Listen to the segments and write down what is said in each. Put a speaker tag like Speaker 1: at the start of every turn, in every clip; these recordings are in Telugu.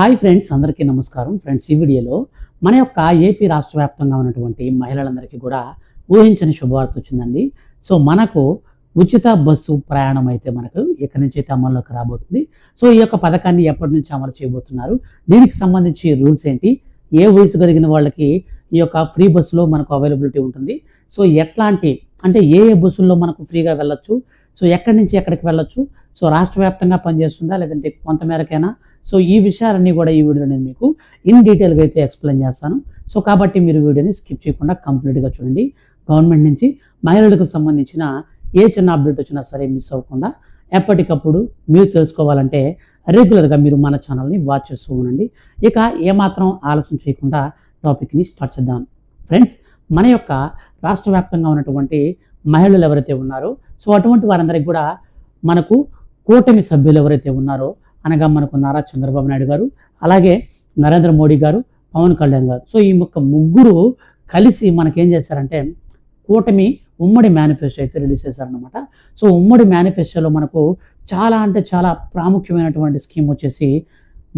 Speaker 1: హాయ్ ఫ్రెండ్స్ అందరికీ నమస్కారం. ఫ్రెండ్స్ ఈ వీడియోలో మన యొక్క ఏపీ రాష్ట్ర వ్యాప్తంగా ఉన్నటువంటి మహిళలందరికీ కూడా ఊహించని శుభవార్త వచ్చిందండి. సో మనకు ఉచిత బస్సు ప్రయాణం అయితే మనకు ఇక్కడి నుంచి అయితే అమల్లోకి రాబోతుంది. సో ఈ యొక్క పథకాన్ని ఎప్పటి నుంచి అమలు చేయబోతున్నారు? దీనికి సంబంధించి రూల్స్ ఏంటి? ఏ వయసు కలిగిన వాళ్ళకి ఈ యొక్క ఫ్రీ బస్సులో మనకు అవైలబిలిటీ ఉంటుంది? సో ఎట్లాంటి అంటే ఏ ఏ బస్సుల్లో మనకు ఫ్రీగా వెళ్ళొచ్చు? సో ఎక్కడి నుంచి ఎక్కడికి వెళ్ళొచ్చు? సో రాష్ట్ర వ్యాప్తంగా పనిచేస్తుందా లేదంటే కొంతమేరకైనా? సో ఈ విషయాలన్నీ కూడా ఈ వీడియోలో నేను మీకు ఇన్ డీటెయిల్గా అయితే ఎక్స్ప్లెయిన్ చేస్తాను. సో కాబట్టి మీరు వీడియోని స్కిప్ చేయకుండా కంప్లీట్గా చూడండి. గవర్నమెంట్ నుంచి మహిళలకు సంబంధించిన ఏ చిన్న అప్డేట్ వచ్చినా సరే మిస్ అవ్వకుండా ఎప్పటికప్పుడు మీరు తెలుసుకోవాలంటే రెగ్యులర్గా మీరు మన ఛానల్ని వాచ్ చేస్తూ ఉండండి. ఇక ఏమాత్రం ఆలస్యం చేయకుండా టాపిక్ని స్టార్ట్ చేద్దాం. ఫ్రెండ్స్ మన యొక్క రాష్ట్ర వ్యాప్తంగా ఉన్నటువంటి మహిళలు ఎవరైతే ఉన్నారో సో అటువంటి వారందరికీ కూడా మనకు కూటమి సభ్యులు ఎవరైతే ఉన్నారో అనగా మనకు నారా చంద్రబాబు నాయుడు గారు అలాగే నరేంద్ర మోడీ గారు పవన్ కళ్యాణ్ గారు. సో ఈ యొక్క ముగ్గురు కలిసి మనకేం చేశారంటే కూటమి ఉమ్మడి మేనిఫెస్టో అయితే రిలీజ్ చేశారనమాట సో ఉమ్మడి మేనిఫెస్టోలో మనకు చాలా అంటే చాలా ప్రాముఖ్యమైనటువంటి స్కీమ్ వచ్చేసి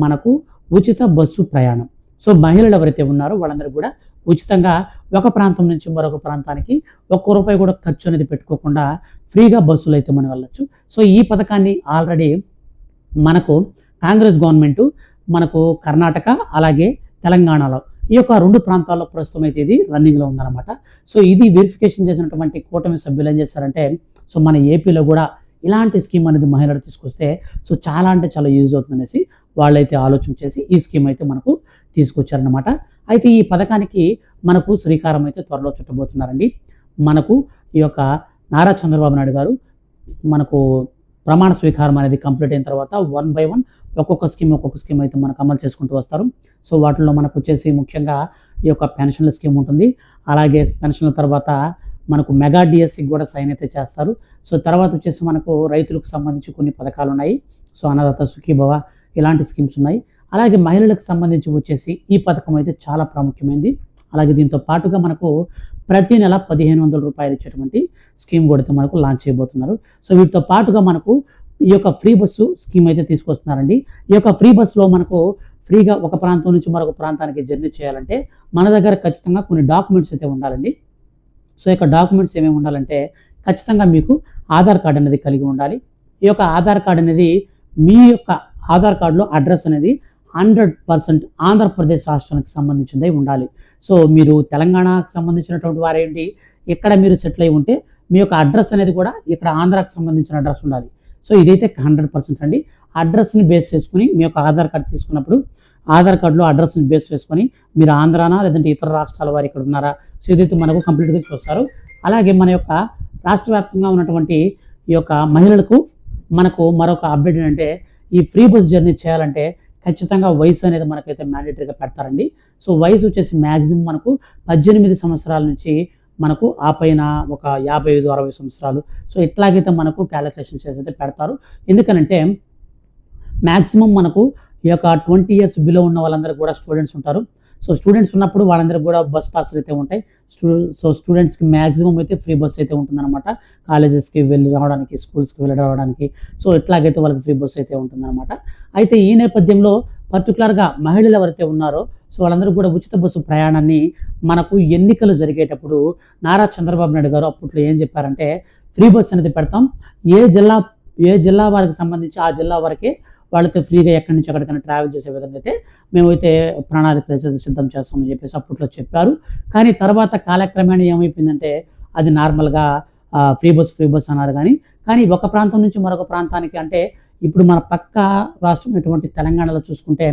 Speaker 1: మనకు ఉచిత బస్సు ప్రయాణం. సో మహిళలు ఎవరైతే ఉన్నారో వాళ్ళందరూ కూడా ఉచితంగా ఒక ప్రాంతం నుంచి మరొక ప్రాంతానికి ఒక్క రూపాయి కూడా ఖర్చు అనేది పెట్టుకోకుండా ఫ్రీగా బస్సులు అయితే మనం వెళ్ళొచ్చు. సో ఈ పథకాన్ని ఆల్రెడీ మనకు కాంగ్రెస్ గవర్నమెంట్ మనకు కర్ణాటక అలాగే తెలంగాణలో ఈ యొక్క రెండు ప్రాంతాల్లో ప్రస్తుతం అయితే ఇది రన్నింగ్లో ఉందన్నమాట. సో ఇది వెరిఫికేషన్ చేసినటువంటి కూటమి సభ్యులు ఏం చేస్తారంటే సో మన ఏపీలో కూడా ఇలాంటి స్కీమ్ అనేది మహిళలు తీసుకొస్తే సో చాలా అంటే చాలా యూజ్ అవుతుందనేసి వాళ్ళైతే ఆలోచన చేసి ఈ స్కీమ్ అయితే మనకు తీసుకొచ్చారనమాట అయితే ఈ పథకానికి మనకు శ్రీకారం అయితే త్వరలో చుట్టబోతున్నారండి. మనకు ఈ యొక్క నారా చంద్రబాబు నాయుడు గారు మనకు ప్రమాణ స్వీకారం అనేది కంప్లీట్ అయిన తర్వాత వన్ బై వన్ ఒక్కొక్క స్కీమ్ ఒక్కొక్క స్కీమ్ అయితే మనకు అమలు చేసుకుంటూ వస్తారు. సో వాటిలో మనకు వచ్చేసి ముఖ్యంగా ఈ యొక్క పెన్షన్ల స్కీమ్ ఉంటుంది. అలాగే పెన్షన్ల తర్వాత మనకు మెగా డిఎస్సి కూడా సైన్ అయితే చేస్తారు. సో తర్వాత వచ్చేసి మనకు రైతులకు సంబంధించి కొన్ని పథకాలు ఉన్నాయి. సో అన్నదాత సుఖీభవ ఇలాంటి స్కీమ్స్ ఉన్నాయి. అలాగే మహిళలకు సంబంధించి వచ్చేసి ఈ పథకం అయితే చాలా ప్రాముఖ్యమైనది అలాగే దీంతో పాటుగా మనకు ప్రతి నెల పదిహేను వందల రూపాయలు ఇచ్చేటువంటి స్కీమ్ కూడా మనకు లాంచ్ చేయబోతున్నారు. సో వీటితో పాటుగా మనకు ఈ యొక్క ఫ్రీ బస్సు స్కీమ్ అయితే తీసుకొస్తున్నారండి. ఈ యొక్క ఫ్రీ బస్సులో మనకు ఫ్రీగా ఒక ప్రాంతం నుంచి మరొక ప్రాంతానికి జర్నీ చేయాలంటే మన దగ్గర ఖచ్చితంగా కొన్ని డాక్యుమెంట్స్ అయితే ఉండాలండి. సో ఈ యొక్క డాక్యుమెంట్స్ ఏమేమి ఉండాలంటే ఖచ్చితంగా మీకు ఆధార్ కార్డ్ అనేది కలిగి ఉండాలి. ఈ యొక్క ఆధార్ కార్డ్ అనేది మీ యొక్క ఆధార్ కార్డులో అడ్రస్ అనేది హండ్రెడ్ పర్సెంట్ ఆంధ్రప్రదేశ్ రాష్ట్రానికి సంబంధించిందై ఉండాలి. సో మీరు తెలంగాణకు సంబంధించినటువంటి వారేంటి ఇక్కడ మీరు సెటిల్ అయి ఉంటే మీ యొక్క అడ్రస్ అనేది కూడా ఇక్కడ ఆంధ్రాకు సంబంధించిన అడ్రస్ ఉండాలి. సో ఇదైతే హండ్రెడ్ పర్సెంట్ అండి. అడ్రస్ని బేస్ చేసుకుని మీ యొక్క ఆధార్ కార్డ్ తీసుకున్నప్పుడు ఆధార్ కార్డులో అడ్రస్ని బేస్ చేసుకొని మీరు ఆంధ్రానా లేదంటే ఇతర రాష్ట్రాల వారు ఇక్కడ ఉన్నారా? సో ఇదైతే మనకు కంప్లీట్గా చూస్తారు. అలాగే మన యొక్క రాష్ట్ర వ్యాప్తంగా ఉన్నటువంటి ఈ యొక్క మహిళలకు మనకు మరొక అప్డేట్ ఏంటంటే ఈ ఫ్రీ బస్ జర్నీ చేయాలంటే ఖచ్చితంగా వయసు అనేది మనకైతే మ్యాండేటరీగా పెడతారండి. సో వయసు వచ్చేసి మ్యాక్సిమం మనకు పద్దెనిమిది సంవత్సరాల నుంచి మనకు ఆ పైన ఒక యాభై ఐదు అరవై సంవత్సరాలు. సో ఇట్లాగైతే మనకు క్యాలిక్యులేషన్ చేసి అయితే పెడతారు. ఎందుకనంటే మ్యాక్సిమం మనకు ఈ యొక్క ట్వంటీ ఇయర్స్ బిలో ఉన్న వాళ్ళందరూ కూడా స్టూడెంట్స్ ఉంటారు. సో స్టూడెంట్స్ ఉన్నప్పుడు వాళ్ళందరికీ కూడా బస్ పాసులు అయితే ఉంటాయి. సో స్టూడెంట్స్కి మ్యాక్సిమం అయితే ఫ్రీ బస్ అయితే ఉంటుందన్నమాట. కాలేజెస్కి వెళ్ళి రావడానికి స్కూల్స్కి వెళ్ళి రావడానికి. సో ఇట్లాగైతే వాళ్ళకి ఫ్రీ బస్ అయితే ఉంటుందన్నమాట. అయితే ఈ నేపథ్యంలో పర్టికులర్గా మహిళలు ఎవరైతే ఉన్నారో సో వాళ్ళందరూ కూడా ఉచిత బస్సు ప్రయాణాన్ని మనకు ఎన్నికలు జరిగేటప్పుడు నారా చంద్రబాబు నాయుడు గారు అప్పట్లో ఏం చెప్పారంటే ఫ్రీ బస్ అనేది పెడతాం. ఏ జిల్లా ఏ జిల్లా వారికి సంబంధించి ఆ జిల్లా వరకే వాళ్ళతో ఫ్రీగా ఎక్కడి నుంచి ఎక్కడికైనా ట్రావెల్ చేసే విధంగా అయితే మేమైతే ప్రణాళిక సిద్ధం చేస్తామని చెప్పేసి అప్పట్లో చెప్పారు. కానీ తర్వాత కాలక్రమేణా ఏమైపోయిందంటే అది నార్మల్గా ఫ్రీ బస్ ఫ్రీ బస్ అన్నారు కానీ కానీ ఒక ప్రాంతం నుంచి మరొక ప్రాంతానికి అంటే ఇప్పుడు మన పక్క రాష్ట్రం ఎటువంటి తెలంగాణలో చూసుకుంటే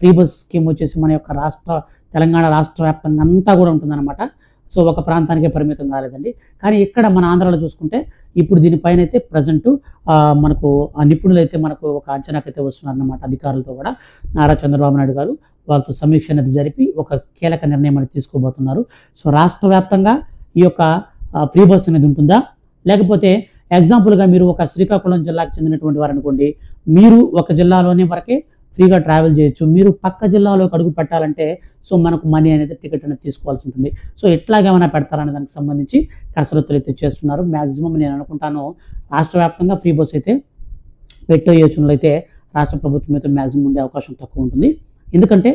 Speaker 1: ఫ్రీ బస్ స్కీమ్ వచ్చేసి మన యొక్క రాష్ట్ర తెలంగాణ రాష్ట్ర వ్యాప్తంగా అంతా కూడా ఉంటుందన్నమాట. సో ఒక ప్రాంతానికే పరిమితం కాలేదండి. కానీ ఇక్కడ మన ఆంధ్రాలో చూసుకుంటే ఇప్పుడు దీనిపైన అయితే ప్రజెంట్ మనకు ఆ నిపుణులు అయితే మనకు ఒక అంచనాకైతే వస్తున్నారన్నమాట అధికారులతో కూడా. నారా చంద్రబాబు నాయుడు గారు వాళ్ళతో సమీక్ష అనేది జరిపి ఒక కీలక నిర్ణయం అనేది తీసుకోబోతున్నారు. సో రాష్ట్ర వ్యాప్తంగా ఈ యొక్క ఫ్రీ బస్ అనేది ఉంటుందా? లేకపోతే ఎగ్జాంపుల్గా మీరు ఒక శ్రీకాకుళం జిల్లాకు చెందినటువంటి వారు అనుకోండి మీరు ఒక జిల్లాలోనే వరకే ఫ్రీగా ట్రావెల్ చేయొచ్చు. మీరు పక్క జిల్లాలోకి అడుగు పెట్టాలంటే సో మనకు మనీ అనేది టికెట్ అనేది తీసుకోవాల్సి ఉంటుంది. సో ఎట్లాగేమైనా పెడతారనే దానికి సంబంధించి కసరత్తులు అయితే చేస్తున్నారు. మ్యాక్సిమం నేను అనుకుంటాను రాష్ట్ర వ్యాప్తంగా ఫ్రీ బస్ అయితే పెట్టే యోచనలు అయితే రాష్ట్ర ప్రభుత్వం అయితే మ్యాక్సిమం ఉండే అవకాశం తక్కువ ఉంటుంది. ఎందుకంటే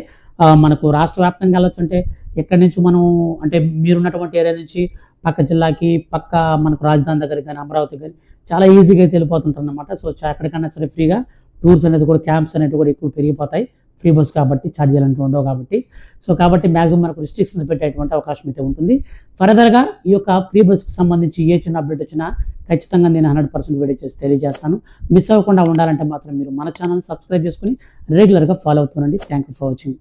Speaker 1: మనకు రాష్ట్ర వ్యాప్తంగా వెళ్ళొచ్చంటే ఎక్కడి నుంచి మనం అంటే మీరున్నటువంటి ఏరియా నుంచి పక్క జిల్లాకి పక్క మనకు రాజధాని దగ్గరికి కానీ అమరావతి కానీ చాలా ఈజీగా అయితే వెళ్ళిపోతుంటారు అనమాట సో చా- ఎక్కడికైనా సరే ఫ్రీగా టూర్స్ అనేది కూడా క్యాంప్స్ అనేవి కూడా ఎక్కువ పెరిగిపోతాయి. ఫ్రీ బస్ కాబట్టి ఛార్జీలు అంటూ ఉండవు కాబట్టి. సో కాబట్టి మ్యాక్సిమం మనకు రిస్ట్రిక్షన్స్ పెట్టేటువంటి అవకాశం అయితే ఉంటుంది. ఫర్దర్గా ఈ యొక్క ఫ్రీ బస్కి సంబంధించి ఏ చిన్న అప్డేట్ వచ్చినా ఖచ్చితంగా నేను హండ్రెడ్ పర్సెంట్ వీడియో చేసి తెలియజేస్తాను. మిస్ అవ్వకుండా ఉండాలంటే మాత్రం మీరు మన ఛానల్ సబ్స్క్రైబ్ చేసుకుని రెగ్యులర్గా ఫాలో అవుతుండండి థ్యాంక్ యూ ఫర్ వాచింగ్.